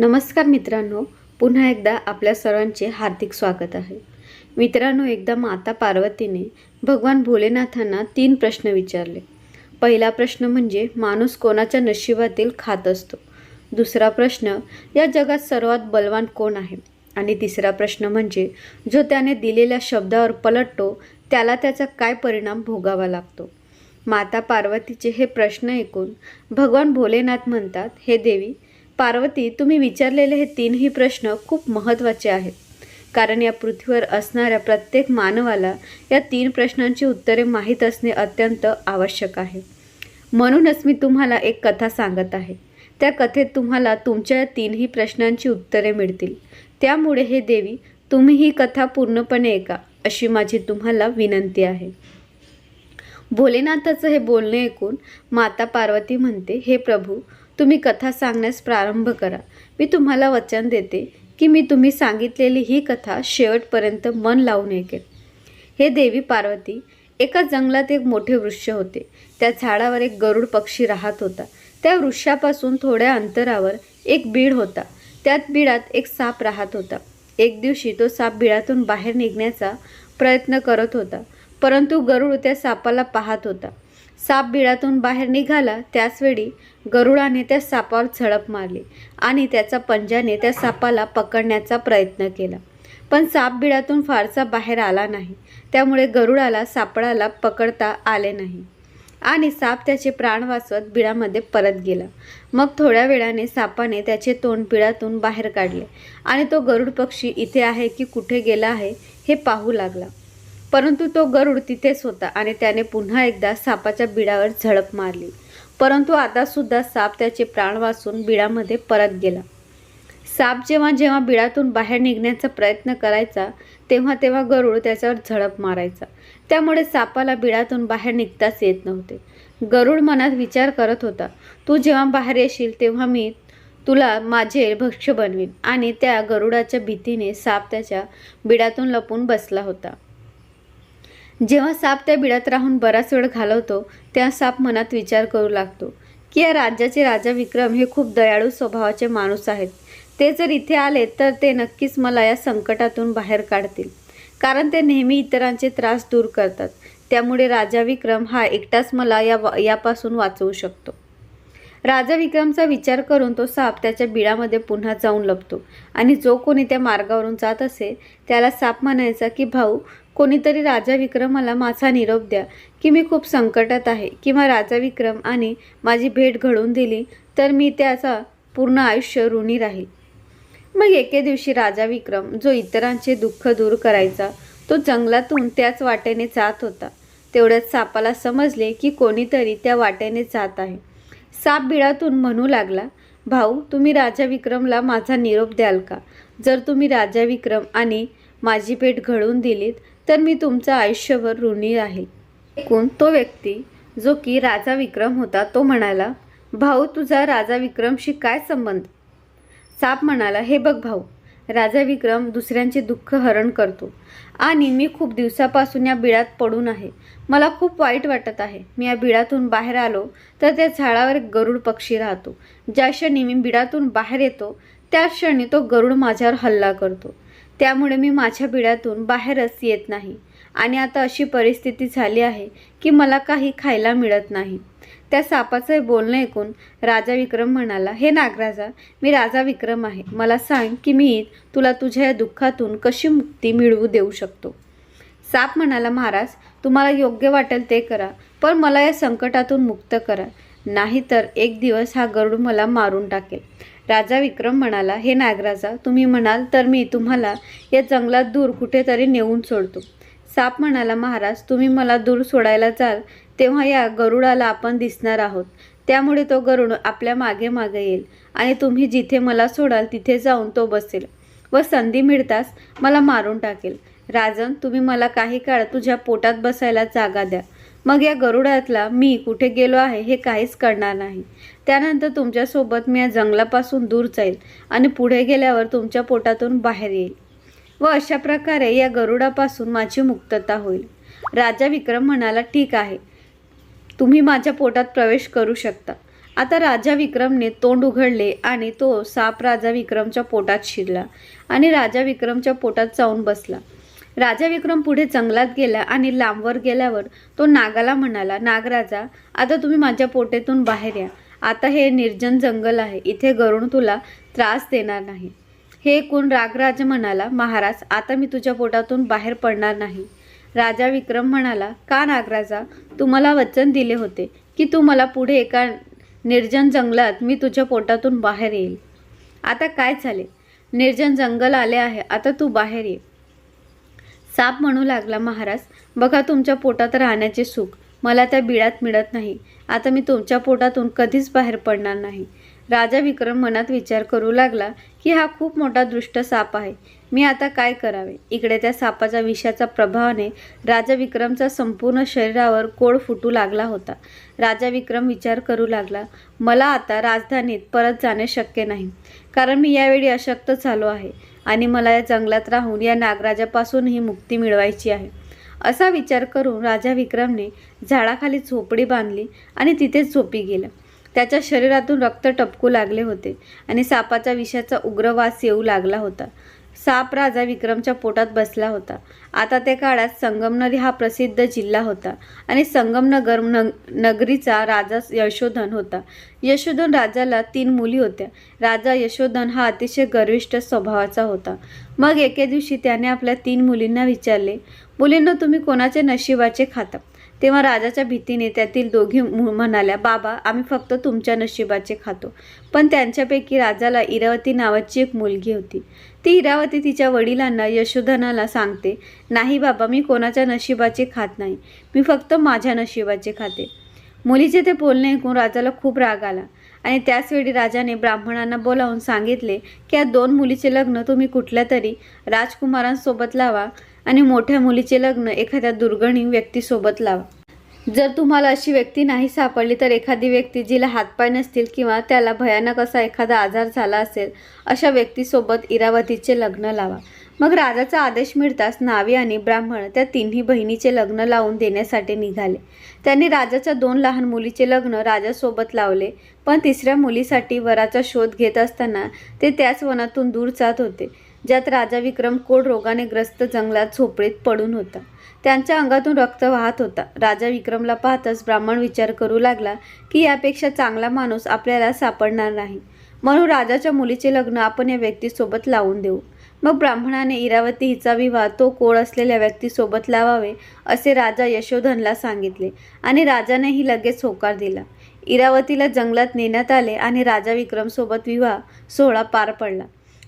नमस्कार मित्रांनो पुन्हा एकदा आपल्या सर्वांचे हार्दिक स्वागत आहे. मित्रांनो एकदा माता पार्वतीने भगवान भोलेनाथांना तीन प्रश्न विचारले. पहिला प्रश्न म्हणजे माणूस कोणाच्या नशिबातील खात असतो? दुसरा प्रश्न या जगात सर्वात बलवान कोण आहे? आणि तिसरा प्रश्न म्हणजे जो त्याने दिलेल्या शब्दावर पलटतो त्याला त्याचा काय परिणाम भोगावा लागतो? माता पार्वतीचे हे प्रश्न ऐकून भगवान भोलेनाथ म्हणतात हे देवी पार्वती तुम्ही विचारलेले हे तीनही प्रश्न खूप महत्त्वाचे आहेत. कारण या पृथ्वीवर असणाऱ्या प्रत्येक मानवाला या तीन प्रश्नांची उत्तरे माहीत असणे अत्यंत आवश्यक आहे. म्हणूनच मी तुम्हाला एक कथा सांगत आहे. त्या कथेत तुम्हाला तुमच्या या तीनही प्रश्नांची उत्तरे मिळतील. त्यामुळे हे देवी तुम्ही ही कथा पूर्णपणे ऐका अशी माझी तुम्हाला विनंती आहे. भोलेनाथाचं हे बोलणे ऐकून माता पार्वती म्हणते हे प्रभू तुम्ही कथा सांगण्यास प्रारंभ करा. मी तुम्हाला वचन देते की मी तुम्ही सांगितलेली ही कथा शेवटपर्यंत मन लावून ऐकेन. हे देवी पार्वती एका जंगलात एक मोठे वृक्ष होते. त्या झाडावर एक गरुड पक्षी राहत होता. त्या वृक्षापासून थोड्या अंतरावर एक बीड होता. त्यात बिडात एक साप राहत होता. एक दिवशी तो साप बिळातून बाहेर निघण्याचा प्रयत्न करत होता. परंतु गरुड त्या सापाला पाहत होता. साप बिळातून बाहेर निघाला त्याचवेळी गरुडाने त्या सापावर झडप मारली आणि त्याचा पंजाने त्या सापाला पकडण्याचा प्रयत्न केला. पण साप बिळातून फारसा बाहेर आला नाही त्यामुळे गरुडाला सापडाला पकडता आले नाही. आणि साप त्याचे प्राण वाचवत बिळामध्ये परत गेला. मग थोड्या वेळाने सापाने त्याचे तोंड बिळातून बाहेर काढले आणि तो गरुड पक्षी इथे आहे की कुठे गेला आहे हे पाहू लागला. परंतु तो गरुड तिथेच होता आणि त्याने पुन्हा एकदा सापाच्या बिडावर झडप मारली. परंतु आता सुद्धा साप त्याचे प्राण वाचून बिडामध्ये परत गेला. साप जेव्हा जेव्हा बिडातून बाहेर निघण्याचा प्रयत्न करायचा तेव्हा तेव्हा गरुड त्याच्यावर झडप मारायचा. त्यामुळे सापाला बिडातून बाहेर निघताच येत नव्हते. गरुड मनात विचार करत होता तू जेव्हा बाहेर येशील तेव्हा मी तुला माझे भक्ष्य बनवीन. आणि त्या गरुडाच्या भीतीने साप त्याच्या बिडातून लपून बसला होता. जेव्हा साप त्या बिळात राहून बराच वेळ घालवतो तेव्हा साप मनात विचार करू लागतो की या राज्याचे राजा विक्रम हे खूप दयाळू स्वभावाचे माणूस आहेत. ते जर इथे आले तर ते नक्कीच मला या संकटातून बाहेर काढतील. कारण ते नेहमी इतरांचे त्रास दूर करतात. त्यामुळे राजा विक्रम हा एकटाच मला या यापासून वाचवू शकतो. राजा विक्रमचा विचार करून तो साप त्याच्या बिळामध्ये पुन्हा जाऊन लपतो. आणि जो कोणी त्या मार्गावरून जात असे त्याला साप म्हणायचा की भाऊ कोणीतरी राजा विक्रमाला माझा निरोप द्या की मी खूप संकटात आहे किंवा राजा विक्रम आणि माझी भेट घडवून दिली तर मी त्याचा पूर्ण आयुष्य ऋणी राहील. मग एके दिवशी राजा विक्रम जो इतरांचे दुःख दूर करायचा तो जंगलातून त्याच वाटेने जात होता. तेवढ्यात सापाला समजले की कोणीतरी त्या वाटेने जात आहे. साप बिळातून म्हणू लागला भाऊ तुम्ही राजा विक्रमला माझा निरोप द्याल का? जर तुम्ही राजा विक्रम आणि माझी भेट घडवून दिलीत तर मी तुमचं आयुष्यभर ऋणी राहील. एकूण तो व्यक्ती जो की राजा विक्रम होता तो म्हणाला भाऊ तुझा राजा विक्रमशी काय संबंध? साप म्हणाला हे बघ भाऊ राजा विक्रम दुसऱ्यांचे दुःख हरण करतो आणि मी खूप दिवसापासून या बिळात पडून आहे. मला खूप वाईट वाटत आहे. मी या बिळातून बाहेर आलो तर त्या झाडावर एक गरुड पक्षी राहतो. ज्या क्षणी मी बिळातून बाहेर येतो त्या क्षणी तो गरुड माझ्यावर हल्ला करतो. त्यामुळे मी माझ्या बिड्यातून बाहेरच येत नाही. आणि आता अशी परिस्थिती झाली आहे की मला काही खायला मिळत नाही. त्या सापाचं बोलणं ऐकून राजा विक्रम म्हणाला हे नागराजा मी राजा विक्रम आहे. मला सांग की मी तुला तुझ्या या दुःखातून कशी मुक्ती मिळवू देऊ शकतो? साप म्हणाला महाराज तुम्हाला योग्य वाटेल ते करा पण मला या संकटातून मुक्त करा. नाहीतर एक दिवस हा गरुड मला मारून टाकेल. राजा विक्रम म्हणाला हे नागराजा तुम्ही म्हणाल तर मी तुम्हाला या जंगलात दूर कुठेतरी नेऊन सोडतो. साप म्हणाला महाराज तुम्ही मला दूर सोडायला जाल तेव्हा या गरुडाला आपण दिसणार आहोत. त्यामुळे तो गरुड आपल्या मागे मागे येईल आणि तुम्ही जिथे मला सोडाल तिथे जाऊन तो बसेल व संधी मिळताच मला मारून टाकेल. राजन तुम्ही मला काही काळ तुझ्या पोटात बसायला जागा द्या. मग या गरुडातला मी कुठे गेलो आहे हे काहीच कळणार नाही. त्यानंतर तुमच्यासोबत मी या जंगलापासून दूर जाईल आणि पुढे गेल्यावर तुमच्या पोटातून बाहेर येईल व अशा प्रकारे या गरुडापासून माझी मुक्तता होईल. राजा विक्रम म्हणाला ठीक आहे. तुम्ही माझ्या पोटात प्रवेश करू शकता. आता राजा विक्रमने तोंड उघडले आणि तो साप राजा विक्रमच्या पोटात शिरला आणि राजा विक्रमच्या पोटात जाऊन बसला. राजा विक्रम पुढे जंगलात गेला आणि लांबवर गेल्यावर तो नागाला म्हणाला नागराजा आता तुम्ही माझ्या पोटेतून बाहेर या. आता हे निर्जन जंगल आहे. इथे गरुण तुला त्रास देणार नाही. हे ऐकून रागराज म्हणाला महाराज आता मी तुझ्या पोटातून बाहेर पडणार नाही. राजा विक्रम म्हणाला का नागराजा? तुम्हाला वचन दिले होते की तू मला पुढे एका निर्जन जंगलात मी तुझ्या पोटातून बाहेर येईल. आता काय झाले निर्जन जंगल आले आहे. आता तू बाहेर ये. साप म्हणू लागला महाराज बघा तुमच्या पोटात राहण्याचे सुख. मला त्या बिळात मिळत नाही. आता मी तुमच्या पोटातून कधीच बाहेर पडणार नाही. राजा विक्रम मनात विचार करू लागला की हा खूप मोठा दृष्ट साप आहे. मी आता काय करावे? इकडे त्या सापाच्या विषाच्या प्रभावाने राजा विक्रमचा संपूर्ण शरीरावर कोड फुटू लागला होता. राजा विक्रम विचार करू लागला मला आता राजधानीत परत जाणे शक्य नाही. कारण मी यावेळी अशक्त झालो आहे. आणि मला या जंगलात राहून या नागराजापासूनही मुक्ती मिळवायची आहे. असा विचार करून राजा विक्रमने झाडाखाली झोपडी बांधली आणि तिथेच झोपी गेला त्याच्या शरीरातून रक्त टपकू लागले होते आणि सापाचा विषाचा उग्र वास येऊ लागला होता. साप राजा विक्रमच्या पोटात बसला होता. आता त्या काळात संगमनर हा प्रसिद्ध जिल्हा होता आणि संगमनगर न नगरीचा राजा यशोधन होता. यशोधन राजाला तीन मुली होत्या. राजा यशोधन हा अतिशय गर्विष्ठ स्वभावाचा होता. मग एके दिवशी त्याने आपल्या तीन मुलींना विचारले मुलींना तुम्ही कोणाचे नशिबाचे खाता? तेव्हा राजाच्या भीतीने त्यातील दोघी मु- म्हणाल्या बाबा आम्ही फक्त तुमच्या नशिबाचे खातो. पण त्यांच्यापैकी राजाला इरावती नावाची एक मुलगी होती. ती इरावती तिच्या वडिलांना यशोधनाला सांगते नाही बाबा मी कोणाच्या नशिबाचे खात नाही. मी फक्त माझ्या नशिबाचे खाते. मुलीचे ते बोलणे ऐकून राजाला खूप राग आला आणि त्याचवेळी राजाने ब्राह्मणांना बोलावून सांगितले की या दोन मुलीचे लग्न तुम्ही कुठल्या तरी राजकुमारांसोबत लावा. आणि मोठ्या मुलीचे लग्न एखाद्या दुर्गणी व्यक्तीसोबत लावा. जर तुम्हाला अशी व्यक्ती नाही सापडली तर एखादी व्यक्ती जिला हातपाय नसतील किंवा त्याला भयानक असा एखादा आजार झाला असेल अशा व्यक्तीसोबत इरावतीचे लग्न लावा. मग राजाचा आदेश मिळताच नावी आणि ब्राह्मण त्या तिन्ही बहिणीचे लग्न लावून देण्यासाठी निघाले. त्यांनी राजाच्या दोन लहान मुलीचे लग्न राजासोबत लावले पण तिसऱ्या मुलीसाठी वराचा शोध घेत असताना ते त्याच वनातून दूर जात होते. ज्यात राजा विक्रम कोड रोगाने ग्रस्त जंगलात झोपडीत पडून होता. त्यांच्या अंगातून रक्त वाहत होता. राजा विक्रमला पाहताच ब्राह्मण विचार करू लागला की यापेक्षा चांगला माणूस आपल्याला सापडणार नाही. म्हणून राजाच्या मुलीचे लग्न आपण या व्यक्तीसोबत लावून देऊ. मग ब्राह्मणाने इरावती हिचा विवाह तो कोळ असलेल्या व्यक्तीसोबत लावावे असे राजा यशोधनला सांगितले आणि राजानेही लगेच होकार दिला. इरावतीला जंगलात नेण्यात आले आणि राजा विक्रमसोबत विवाह सोहळा पार पडला.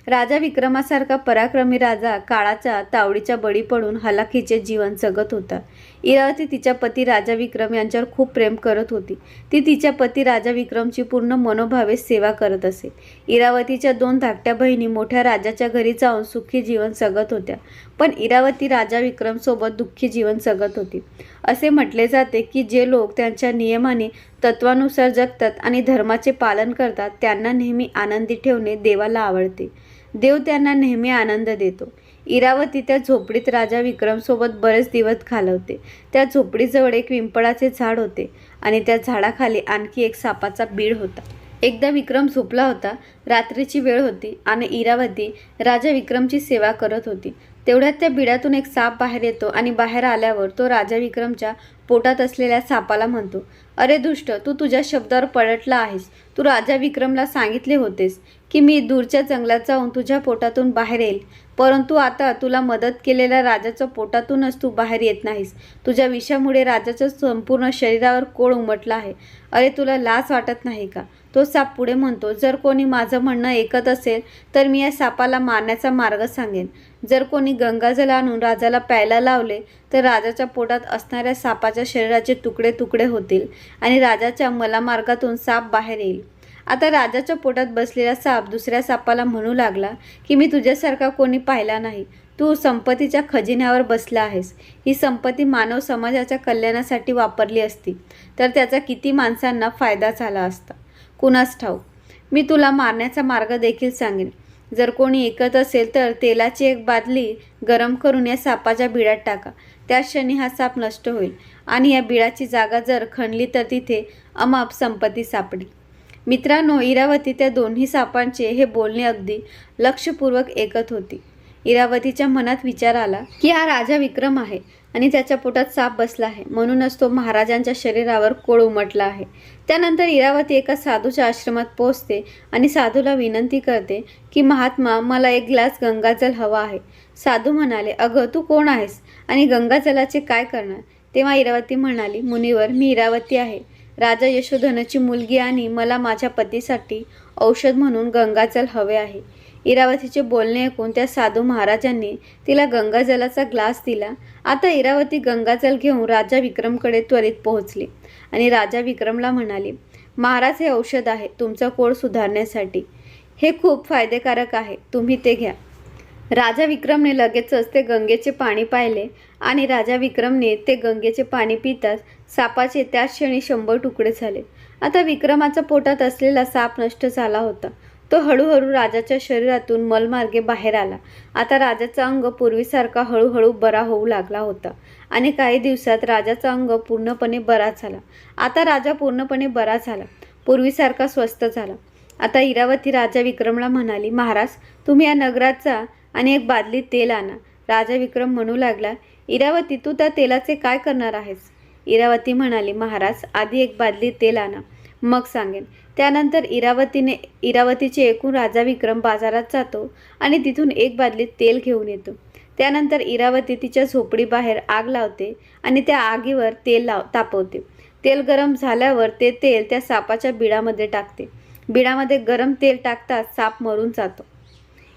राजा विक्रमासारखा पराक्रमी राजा काळाच्या तावडीच्या बळी पडून हलाखीचे जीवन जगत होता. इरावती तिच्या पती राजा विक्रम यांच्यावर खूप प्रेम करत होती. ती तिच्या पती राजा विक्रमची पूर्ण मनोभावे सेवा करत असे. इरावतीच्या दोन धाकट्या बहिणी मोठ्या राजाच्या घरी जाऊन सुखी जीवन जगत होत्या. पण इरावती राजा विक्रमसोबत दुःखी जीवन जगत होती. असे म्हटले जाते की जे लोक त्यांच्या नियमाने तत्वानुसार जगतात आणि धर्माचे पालन करतात त्यांना नेहमी आनंदी ठेवणे देवाला आवडते. देव त्यांना नेहमी आनंद देतो. इरावती त्या झोपडीत राजा विक्रमसोबत बरेच दिवस घालवते. त्या झोपडीजवळ एक पिंपळाचे झाड होते आणि त्या झाडाखाली आणखी एक सापाचा बीड होता. एकदा विक्रम झोपला होता रात्रीची वेळ होती आणि इरावती राजा विक्रमची सेवा करत होती. तेवढ्यात त्या बिडातून एक साप बाहेर येतो आणि बाहेर आल्यावर तो राजा विक्रमच्या पोटात असलेल्या सापाला म्हणतो अरे दुष्ट तू तुझ्या शब्दावर पलटला आहेस. तू राजा विक्रमला सांगितले होतेस की मी दूरच्या जंगलात जाऊन तुझ्या पोटातून बाहेर येईल. परंतु आता तुला मदत केलेल्या राजाच्या पोटातूनच तू बाहेर येत नाहीस. तुझ्या विषामुळे राजाच्या संपूर्ण शरीरावर कोळ उमटला आहे. अरे तुला लाज वाटत नाही का? तो साप पुढे म्हणतो जर कोणी माझं म्हणणं ऐकत असेल तर मी या सापाला मारण्याचा मार्ग सांगेन. जर कोणी गंगाजल आणून राजाला प्यायला लावले तर राजाच्या पोटात असणाऱ्या सापाच्या शरीराचे तुकडे तुकडे होतील आणि राजाच्या मला मार्गातून साप बाहेर येईल. आता राजाच्या पोटात बसलेला साप दुसऱ्या सापाला म्हणू लागला की मी तुझ्यासारखा कोणी पाहिला नाही. तू संपत्तीच्या खजिन्यावर बसला आहेस. ही संपत्ती मानव समाजाच्या कल्याणासाठी वापरली असती. तर त्याचा किती माणसांना फायदा झाला असता. कुणास ठाऊक. मी तुला मारण्याचा मार्ग देखील सांगेन. जर कोणी ऐकत असेल तर तेलाची एक बादली गरम करून या सापाच्या बिळात टाका. त्या क्षणी हा साप नष्ट होईल आणि या बिळाची जागा जर खणली तर तिथे अमाप संपत्ती सापडेल. मित्रांनो इरावती त्या दोन्ही सापांचे हे बोलणे अगदी लक्षपूर्वक ऐकत होती. इरावतीच्या मनात विचार आला की हा राजा विक्रम आहे आणि त्याच्या पोटात साप बसला आहे. म्हणूनच तो महाराजांच्या शरीरावर कोळ उमटला आहे. त्यानंतर इरावती एका साधूच्या आश्रमात पोहोचते आणि साधूला विनंती करते की महात्मा मला एक ग्लास गंगाजल हवा आहे. साधू म्हणाले अगं तू कोण आहेस आणि गंगाजलाचे काय करणार? तेव्हा इरावती म्हणाली मुनीवर मी इरावती आहे. राजा यशोधनाची मुलगी आणि मला माझ्या पतीसाठी औषध म्हणून गंगाजल हवे आहे. इरावतीचे बोलणे ऐकून त्या साधू महाराजांनी तिला गंगाजलाचा ग्लास दिला. आता इरावती गंगाजल घेऊन राजा विक्रमकडे त्वरित पोहोचली आणि राजा विक्रमला म्हणाली महाराज हे औषध आहे तुमचा कोड सुधारण्यासाठी. हे खूप फायदेकारक आहे. तुम्ही ते घ्या. राजा विक्रमने लगेचच ते गंगेचे पाणी पाहिले आणि राजा विक्रमने ते गंगेचे पाणी पिताच सापाचे त्याच क्षणी शंभर तुकडे झाले. आता विक्रमाच्या पोटात असलेला साप नष्ट झाला होता. तो हळूहळू राजाच्या शरीरातून मलमार्गे बाहेर आला. आता राजाचा अंग पूर्वीसारखा हळूहळू बरा होऊ लागला होता आणि काही दिवसात राजाचा अंग पूर्णपणे बरा झाला. आता राजा पूर्णपणे बरा झाला. पूर्वीसारखा स्वस्थ झाला. आता इरावती राजा विक्रमला म्हणाली महाराज तुम्ही या नगराचा आणि एक बादलीत तेल आणा. राजा विक्रम म्हणू लागला इरावती तू त्या तेलाचे काय करणार आहेस? इरावती म्हणाली महाराज आधी एक बादली तेल आणा. मग सांगेन. त्यानंतर इरावतीने इरावतीचे एकूण राजा विक्रम बाजारात जातो आणि तिथून एक बादलीत तेल घेऊन येतो. त्यानंतर इरावती तिच्या झोपडीबाहेर आग लावते आणि त्या आगीवर तेल लाव तापवते. तेल गरम झाल्यावर ते तेल त्या सापाच्या बिडामध्ये टाकते. बिडामध्ये गरम तेल टाकताच साप मरून जातो.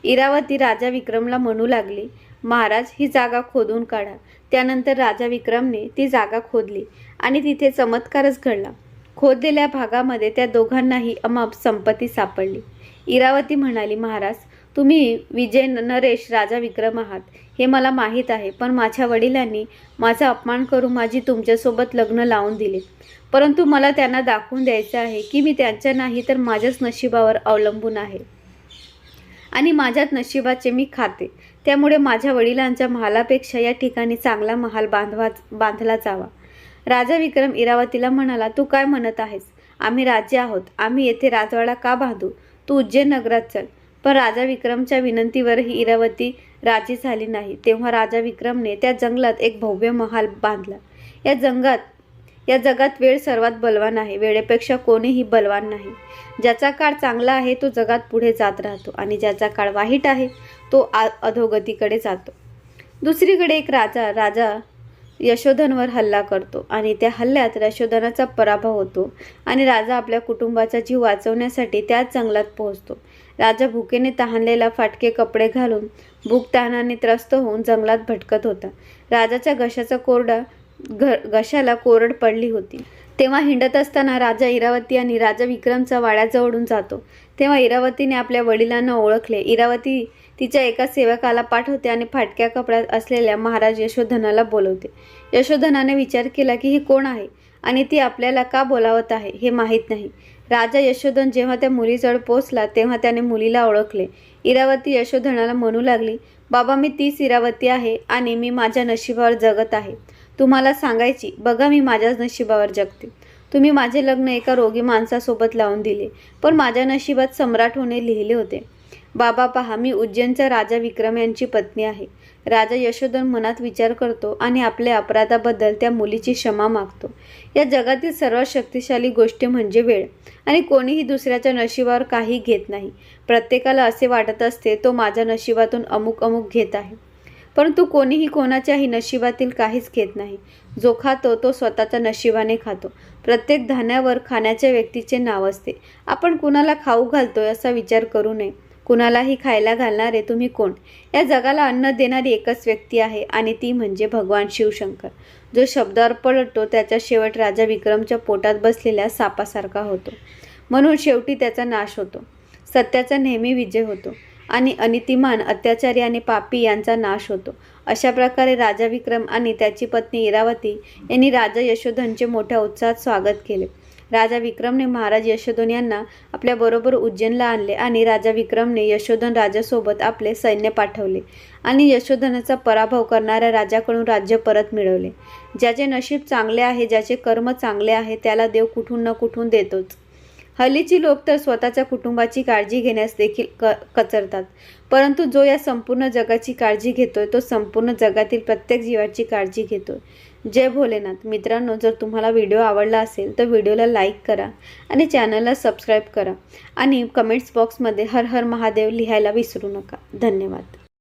इरावती राजा विक्रमला म्हणू लागली महाराज ही जागा खोदून काढा. त्यानंतर राजा विक्रमने ती जागा खोदली आणि तिथे चमत्कारच घडला. खोदलेल्या भागामध्ये त्या दोघांनाही अमाप संपत्ती सापडली. इरावती म्हणाली महाराज तुम्ही विजय नरेश राजा विक्रम आहात हे मला माहीत आहे पण माझ्या वडिलांनी माझा अपमान करून माझी तुमच्यासोबत लग्न लावून दिले. परंतु मला त्यांना दाखवून द्यायचं आहे की मी त्यांच्या नाही तर माझ्याच नशिबावर अवलंबून आहे. आणि माझ्याच नशिबाचे मी खाते. त्यामुळे माझ्या वडिलांच्या महालापेक्षा या ठिकाणी चांगला महाल बांधवा बांधला जावा. राजा विक्रम इरावतीला म्हणाला तू काय म्हणत आहेस? आम्ही राजे आहोत. आम्ही येथे राजवाडा का बांधू? तू उज्जैन नगरात चल. पण राजा विक्रमच्या विनंतीवरही इरावती राजी झाली नाही. तेव्हा राजा विक्रमने त्या जंगलात एक भव्य महाल बांधला. या जंगलात या जगात वेळ सर्वात बलवान आहे. वेळेपेक्षा कोणीही बलवान नाही. ज्याचा काळ चांगला आहे तो जगात पुढे जात राहतो आणि ज्याचा काळ वाईट आहे तो आ अधोगतीकडे जातो. दुसरीकडे एक राजा राजा यशोधनवर हल्ला करतो आणि त्या हल्ल्यात यशोधनाचा पराभव होतो आणि राजा आपल्या कुटुंबाचा जीव वाचवण्यासाठी त्याच जंगलात पोहोचतो. राजा भुकेने तहानलेला फाटके कपडे घालून भूक तहानाने त्रस्त होऊन जंगलात भटकत होता. राजाच्या घशाचा कोरडा घ घशाला कोरड पडली होती. तेव्हा हिंडत असताना राजा इरावती आणि राजा विक्रमचा वाड्याजवळून जातो. तेव्हा इरावतीने आपल्या वडिलांना ओळखले. इरावती तिच्या एका सेवकाला पाठवते आणि फाटक्या कपड्यात असलेल्या महाराज यशोधनाला बोलवते. यशोधनाने विचार केला की हे कोण आहे? आणि ती आपल्याला का बोलावत आहे? हे माहीत नाही. राजा यशोधन जेव्हा त्या मुलीजवळ पोचला तेव्हा त्याने मुलीला ओळखले. इरावती यशोधनाला म्हणू लागली बाबा मी तीच इरावती आहे आणि मी माझ्या नशिबावर जगत आहे. तुम्हाला सांगायची बघा मी माझ्याच नशिबावर जगते. तुम्ही माझे लग्न एका रोगी माणसासोबत लावून दिले पण माझ्या नशिबात सम्राट होणे लिहिले होते. बाबा पहा मी उज्जैनचा राजा विक्रम यांची पत्नी आहे. राजा यशोधन मनात विचार करतो आणि आपल्या अपराधाबद्दल त्या मुलीची क्षमा मागतो. या जगातील सर्वात शक्तिशाली गोष्ट म्हणजे वेळ. आणि कोणीही दुसऱ्याच्या नशिबावर काही घेत नाही. प्रत्येकाला असे वाटत असते तो माझ्या नशिबातून अमुक अमुक घेत आहे. परंतु कोणीही कोणाच्याही नशिबातील काहीच घेत नाही. जो खातो तो स्वतःच्या नशिबाने खातो. प्रत्येक धान्यावर खाण्याच्या व्यक्तीचे नाव असते. आपण कुणाला खाऊ घालतोय असा विचार करू नये. कुणालाही खायला घालणारे तुम्ही कोण? या जगाला अन्न देणारी एकच व्यक्ती आहे आणि ती म्हणजे भगवान शिवशंकर. जो शब्दावर पडतो त्याचा शेवट राजा विक्रमच्या पोटात बसलेल्या सापासारखा होतो. म्हणून शेवटी त्याचा नाश होतो. सत्याचा नेहमी विजय होतो. आणि अनितिमान अत्याचारी आणि पापी यांचा नाश होतो. अशा प्रकारे राजा विक्रम आणि त्याची पत्नी इरावती यांनी राजा यशोधनचे मोठ्या उत्साहात स्वागत केले. राजा विक्रमने महाराज यशोधन यांना आपल्याबरोबर उज्जैनला आणले आणि राजा विक्रमने यशोधन राजासोबत आपले सैन्य पाठवले आणि यशोधनाचा पराभव करणाऱ्या राजाकडून राज्य परत मिळवले. ज्याचे नशीब चांगले आहे ज्याचे कर्म चांगले आहे त्याला देव कुठून न कुठून देतोच. हल्लीची लोक तर स्वतःच्या कुटुंबाची काळजी घेण्यास देखील क कचरतात. परंतु जो या संपूर्ण जगाची काळजी घेतोय तो संपूर्ण जगातील प्रत्येक जीवाची काळजी घेतोय. जय भोलेनाथ. मित्रांनो जर तुम्हाला व्हिडिओ आवडला असेल तर व्हिडिओला लाईक करा आणि चॅनलला सबस्क्राईब करा. आणि कमेंट्स बॉक्समध्ये हर हर महादेव लिहायला विसरू नका. धन्यवाद.